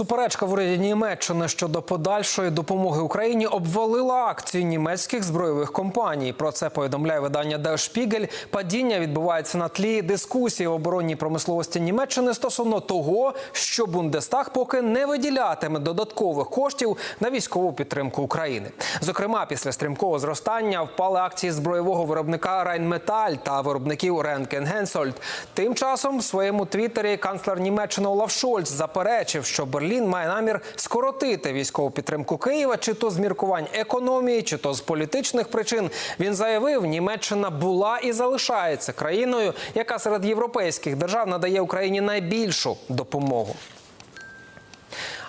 Суперечка в уряді Німеччини щодо подальшої допомоги Україні обвалила акції німецьких збройових компаній. Про це повідомляє видання Der Spiegel. Падіння відбувається на тлі дискусії в оборонній промисловості Німеччини стосовно того, що Бундестаг поки не виділятиме додаткових коштів на військову підтримку України. Зокрема, після стрімкого зростання впали акції збройового виробника Rheinmetall та виробників Ренкен Генсольд. Тим часом в своєму твіттері канцлер Німеччини Олаф Шольц заперечив, що Берлін має намір скоротити військову підтримку Києва, чи то з міркувань економії, чи то з політичних причин. Він заявив, Німеччина була і залишається країною, яка серед європейських держав надає Україні найбільшу допомогу.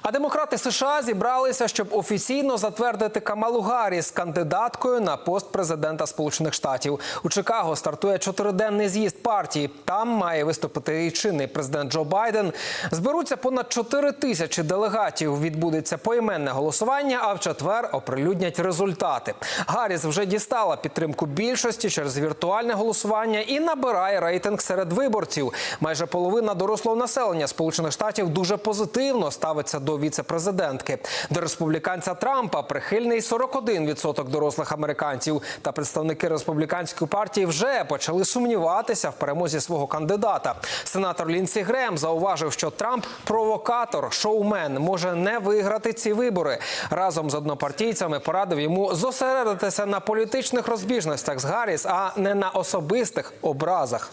А демократи США зібралися, щоб офіційно затвердити Камалу Гарріс кандидаткою на пост президента Сполучених Штатів. У Чикаго стартує чотириденний з'їзд партії. Там має виступити і чинний президент Джо Байден. Зберуться понад 4 тисячі делегатів. Відбудеться поіменне голосування. А в четвер оприлюднять результати. Гарріс вже дістала підтримку більшості через віртуальне голосування і набирає рейтинг серед виборців. Майже половина дорослого населення Сполучених Штатів дуже позитивно ставиться до віце-президентки. До республіканця Трампа прихильний 41% дорослих американців. Та представники республіканської партії вже почали сумніватися в перемозі свого кандидата. Сенатор Лінсі Грем зауважив, що Трамп провокатор, шоумен може не виграти ці вибори. Разом з однопартійцями порадив йому зосередитися на політичних розбіжностях з Гарріс, а не на особистих образах.